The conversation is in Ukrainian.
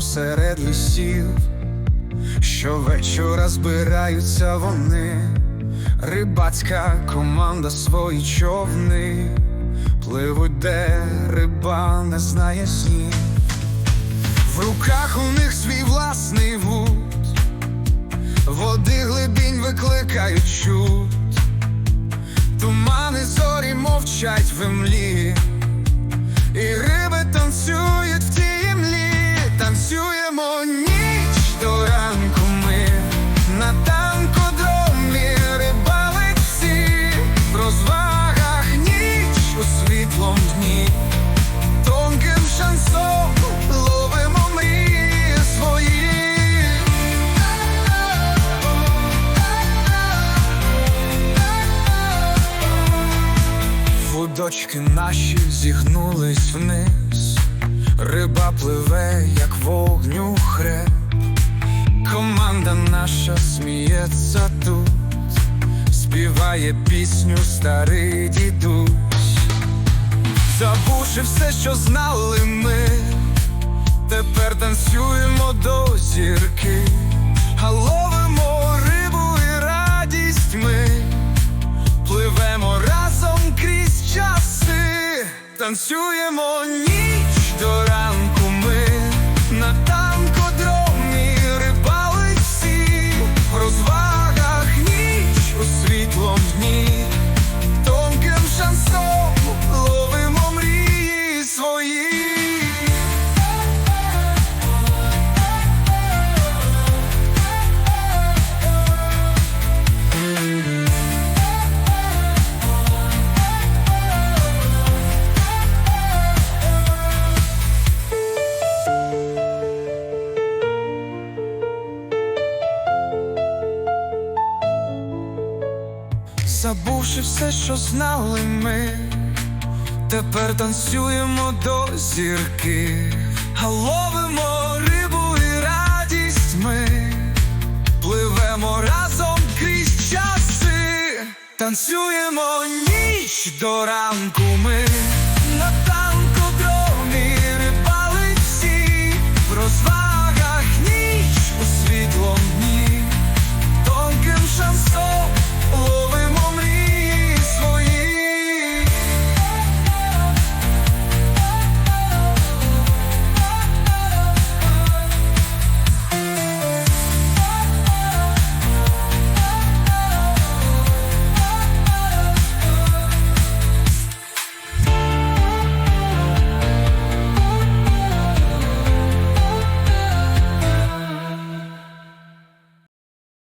серед лісів, щовечора збираються вони, рибацька команда свої човни, пливуть, де риба не знає снів. В руках у них свій власний вуд, води глибінь викликають чуд, тумани зорі мовчать в імлі, Вудочки наші зігнулись вниз, риба пливе, як вогню хреб. Команда наша сміється тут, співає пісню старий дідусь. Забувши все, що знали ми, тепер танцюємо танцюємо. Ніч Забувши все, що знали ми, тепер танцюємо до зірки, а ловимо рибу і радість ми, пливемо разом крізь часи, танцюємо ніч до ранку ми.